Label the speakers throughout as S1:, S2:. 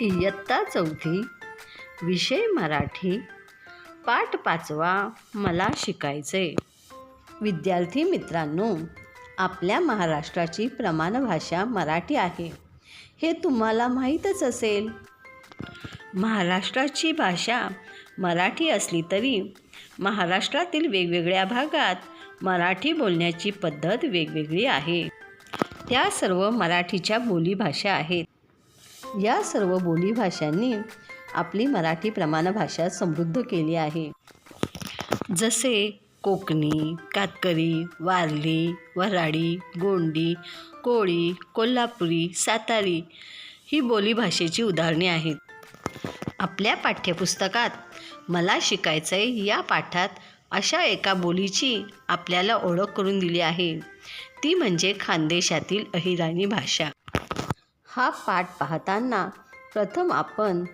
S1: इयत्ता चौथी. विषय मराठी. पाठ पाचवा मला शिकायचे विद्यार्थी मित्रांनो आपल्या महाराष्ट्राची प्रमाणभाषा मराठी आहे. हे तुम्हाला माहीतच असेल. महाराष्ट्राची भाषा मराठी असली तरी महाराष्ट्रातील वेगवेगळ्या भागात मराठी बोलण्याची पद्धत वेगवेगळी आहे. त्या सर्व मराठीच्या बोलीभाषा आहेत. या सर्व बोलीभाषांनी आपली मराठी प्रमाणभाषा समृद्ध केली आहे. जसे कोकणी कातकरी वारली वऱ्हाडी गोंडी कोळी कोल्हापुरी सातारी ही बोलीभाषेची उदाहरणे आहेत. आपल्या पाठ्यपुस्तकात मला शिकायचं आहे या पाठात अशा एका बोलीची आपल्याला ओळख करून दिली आहे. ती म्हणजे खानदेशातील अहिराणी भाषा. हा पाठ पाहताना प्रथम आपण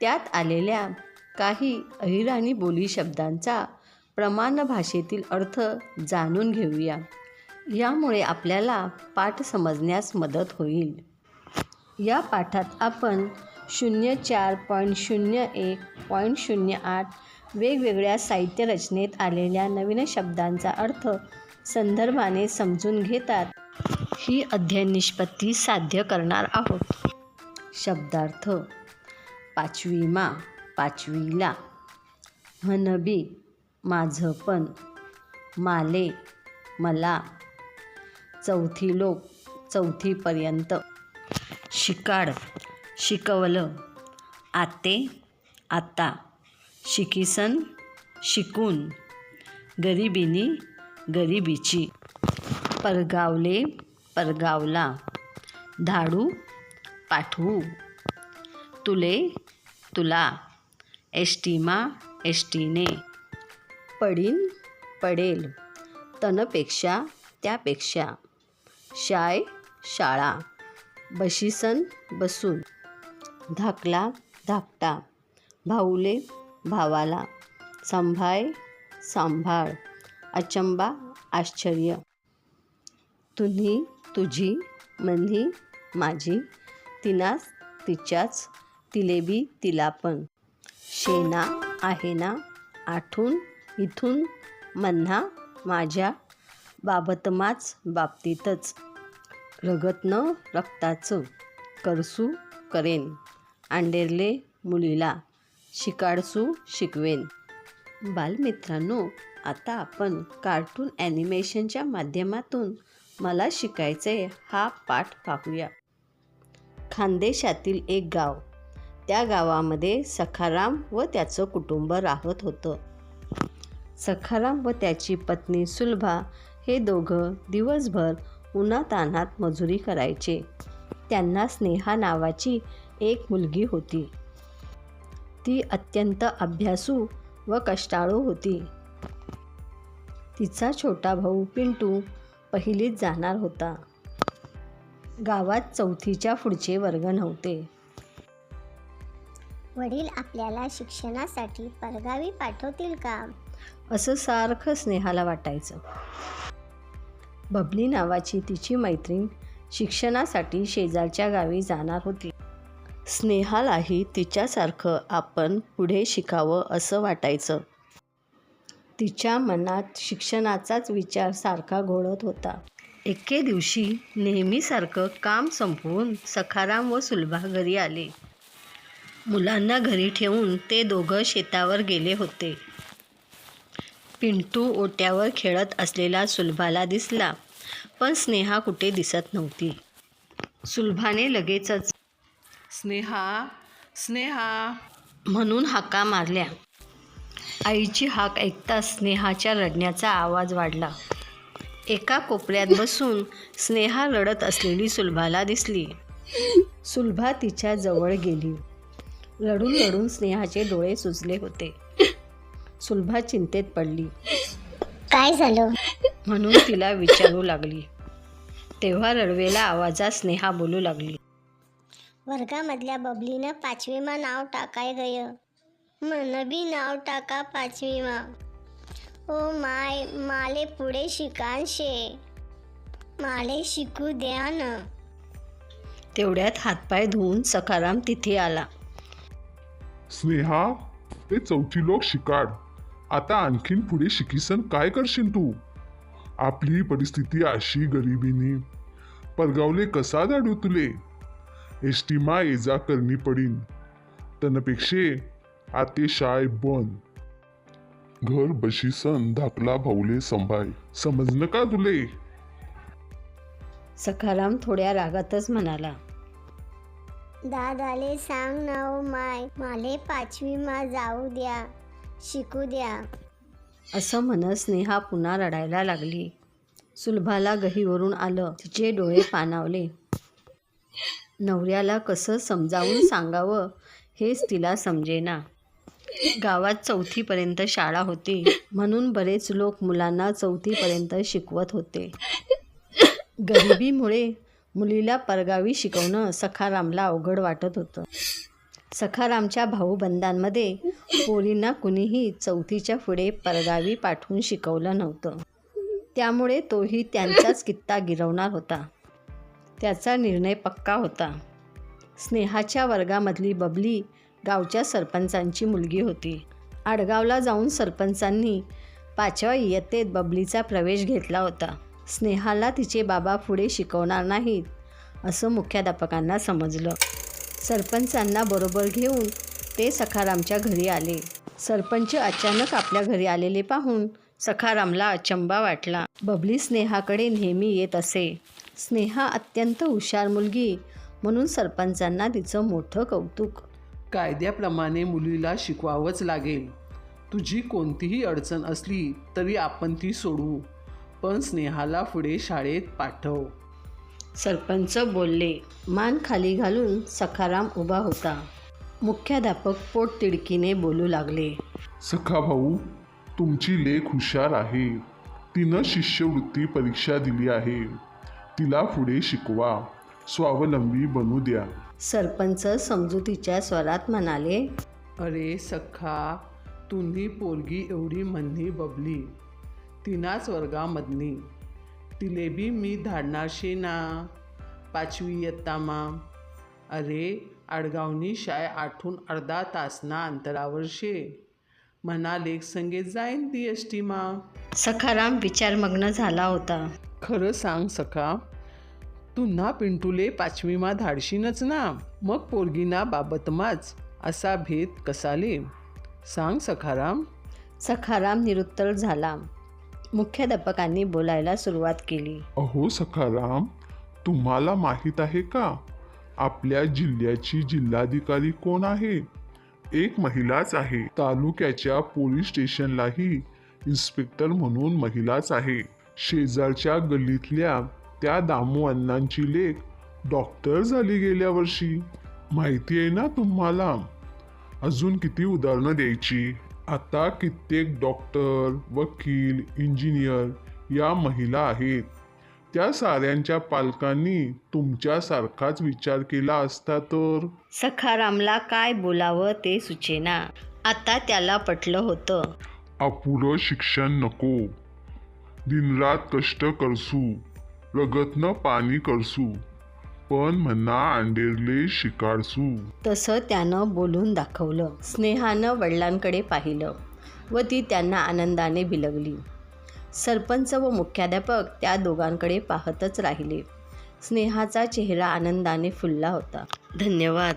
S1: त्यात आलेल्या काही अहिराणी बोली शब्दांचा प्रमाण भाषेतील अर्थ जाणून घेऊया. यामुळे आपल्याला पाठ समजण्यास मदत होईल. या पाठात आपण शून्य चार पॉईंट शून्य एक पॉईंट शून्य आठ वेगवेगळ्या साहित्य रचनेत आलेल्या नवीन शब्दांचा अर्थ संदर्भाने समजून घेतात. ही अध्ययन निष्पत्ती साध्य करणार आहोत. शब्दार्थ. पाचवीमा पाचवीला हनबी माझं पण. माले मला. चौथी लोक चौथीपर्यंत शिकाड शिकवलं. आते आता. शिकीसन शिकून. गरिबीनी गरिबीची. परगावले परगावला. धाडू पाठवू. तुले तुला. एष्टीमा एष्टीने पडीन पडेल. तनपेक्षा त्यापेक्षा. शाय शाळा. बशीसन बसून. धाकला धाकटा. भाऊले भावाला. सांभाय सांभाळ. अचंबा आश्चर्य. तुम्ही तुझी मन्ही माझी तिनास तिच्याच तिलेबी तिला पण शेना आहे ना? आठून इथून मन्हा माझ्या बाबतमाच बाबतीतच. रगतनं रक्ताचं करसू करेन अंडेरले मुलीला शिकाडसू शिकवेन. बालमित्रांनो आता आपण कार्टून ॲनिमेशनच्या माध्यमातून मला शिकायचे हा पाठ पाहूया. खानदेशातील एक गाव. त्या गावामध्ये सखाराम व त्याचं कुटुंब राहत होतं. सखाराम व त्याची पत्नी सुलभा हे दोघं दिवसभर उन्हातान्हात मजुरी करायचे. त्यांना स्नेहा नावाची एक मुलगी होती. ती अत्यंत अभ्यासू व कष्टाळू होती. तिचा छोटा भाऊ पिंटू पहिलीत जाणार होता. गावात चौथीच्या पुढचे वर्ग नव्हते.
S2: वडील आपल्याला शिक्षणासाठी परगावी पाठवतील का?
S1: असं सारखं स्नेहाला वाटायचं. बबली नावाची तिची मैत्रीण शिक्षणासाठी शेजारच्या गावी जाणार होती. स्नेहालाही तिच्यासारखं आपण पुढे शिकावं असं वाटायचं. तिच्या मनात शिक्षणाचाच विचार सारखा घोळत होता. एके दिवशी नेहमीसारखं काम संपवून सखाराम व सुलभा घरी आले. मुलांना घरी ठेवून ते दोघं शेतावर गेले होते. पिंटू ओट्यावर खेळत असलेला सुलभाला दिसला पण स्नेहा कुठे दिसत नव्हती. सुलभाने लगेचच
S3: स्नेहा स्नेहा.
S1: म्हणून हाका मारल्या. आईची हाक ऐकताच स्नेहाच्या रडण्याचा आवाज वाढला. एका कोपऱ्यात बसून स्नेहा रडत असलेली सुलभाला दिसली. सुलभा तिच्या जवळ गेली. रडून रडून स्नेहाचे डोळे सुजले होते. सुलभा चिंतेत पडली.
S2: काय झालं?
S1: म्हणून तिला विचारू लागली. तेव्हा रडवेला आवाजात स्नेहा बोलू लागली.
S2: वर्गामधल्या बबलीनं पाचवीमा नाव टाकाय गय. मन बी नाव टाका पाचवीमा. ओ माय माले पुढे शिकान शे माले शिकू द्या न.
S1: तेवढ्यात हातपाय धुवून सखाराम तिथे आला.
S4: स्नेहा ते चौथी लोक शिकाड. आता आणखीन पुढे शिकीसन काय करशील तू? आपली परिस्थिती अशी गरिबीनी. परगावले कसा दाडू तुले? एष्टीमा ये करणी पडीन. तनपेक्षे आते शाय बंद घर बशीसन धाकला भाऊले संभाय. समजलं का तुले?
S1: सखाराम थोड्या रागातच म्हणाला.
S2: दादाले सांग ना ओ माय माले पाचवी मा जाऊ द्या शिकू द्या.
S1: असं म्हणत स्नेहा पुन्हा रडायला लागली. सुलभाला गहीवरून आलं. तिचे डोळे पाणावले. नवऱ्याला कसं समजावून सांगावं हेच तिला समजेना. गावात चौथीपर्यंत शाळा होती. म्हणून बरेच लोक मुलांना चौथीपर्यंत शिकवत होते. गरिबीमुळे मुलीला परगावी शिकवणं सखारामला अवघड वाटत होतं. सखारामच्या भाऊबंधांमध्ये पोरींना कुणीही चौथीच्या पुढे परगावी पाठवून शिकवलं नव्हतं. त्यामुळे तोही त्यांचाच कित्ता गिरवणार होता. त्याचा निर्णय पक्का होता. स्नेहाच्या वर्गामधली बबली गावच्या सरपंचांची मुलगी होती. आडगावला जाऊन सरपंचांनी पाचव्या इयत्तेत बबलीचा प्रवेश घेतला होता. स्नेहाला तिचे बाबा पुढे शिकवणार नाहीत असं मुख्याध्यापकांना समजलं. सरपंचांना बरोबर घेऊन ते सखारामच्या घरी आले. सरपंच अचानक आपल्या घरी आलेले पाहून सखारामला अचंबा वाटला. बबली स्नेहाकडे नेहमी येत असे. स्नेहा अत्यंत हुशार मुलगी म्हणून सरपंचांना तिचं मोठं कौतुक
S3: कायद्याप्रमाणे मुलीला शिकवावंच लागेल. तुझी कोणतीही अडचण असली तरी आपण ती सोडवू. पण स्नेहाला पुढे शाळेत पाठव.
S1: सरपंच बोलले मान खाली घालून सखाराम उभा होता. मुख्याध्यापक पोटतिडकीने बोलू लागले.
S4: सखा भाऊ तुमची लेख हुशार आहे. तिनं शिष्यवृत्ती परीक्षा दिली आहे. तिला पुढे शिकवा. स्वावलंबी बनू द्या.
S1: सरपंच समजुतीच्या स्वरात म्हणाले
S3: अरे सख्खा तुम्ही पोरगी एवढी म्हणणी बबली. तिनाच वर्गामधनी तिले बी मी धाडणार शे ना. पाचवी इयत्तामा अरे आडगावनी शाय आठून अर्धा तासना अंतरावर शे म्हणा लेख संगीत जाईन ती एष्टीमा
S1: सखाराम विचारमग्न झाला होता.
S3: खरं सांग सखा तुन्हा पिंटूले पाचवीमा धाडशीनच ना. मग पोरगीना बाबतमाच असा भेद कसाले? सांग सखाराम.
S1: सखाराम निरुत्तर झाला. मुख्याध्यापकांनी बोलायला सुरुवात केली.
S4: अहो सखाराम तुम्हाला माहीत आहे का? आपल्या जिल्ह्याची जिल्हाधिकारी कोण आहे? एक महिलाच आहे. तालुक्याच्या पोलीस स्टेशनलाही इन्स्पेक्टर म्हणून महिलाच आहे. शेजारच्या गल्लीतल्या त्या दामू अण्णांची लेख डॉक्टर झाली गेल्या वर्षी. माहिती आहे ना तुम्हाला? अजून किती उदाहरणं द्यायची? आता कित्येक डॉक्टर वकील इंजिनियर या महिला आहेत. त्या साऱ्यांच्या पालकांनी तुमच्यासारखाच विचार केला असता तर?
S1: सखारामला काय बोलावं ते सुचेना. आता त्याला पटलं होतं.
S4: अपुरं शिक्षण नको. दिनरात कष्ट करसू. रगतनं पाणी करसू पण म्हणा अंडेरले शिकारसू.
S1: तसं त्यानं बोलून दाखवलं. स्नेहानं वडिलांकडे पाहिलं व ती त्यांना आनंदाने बिलगली. सरपंच व मुख्याध्यापक त्या दोघांकडे पाहतच राहिले. स्नेहाचा चेहरा आनंदाने फुलला होता. धन्यवाद.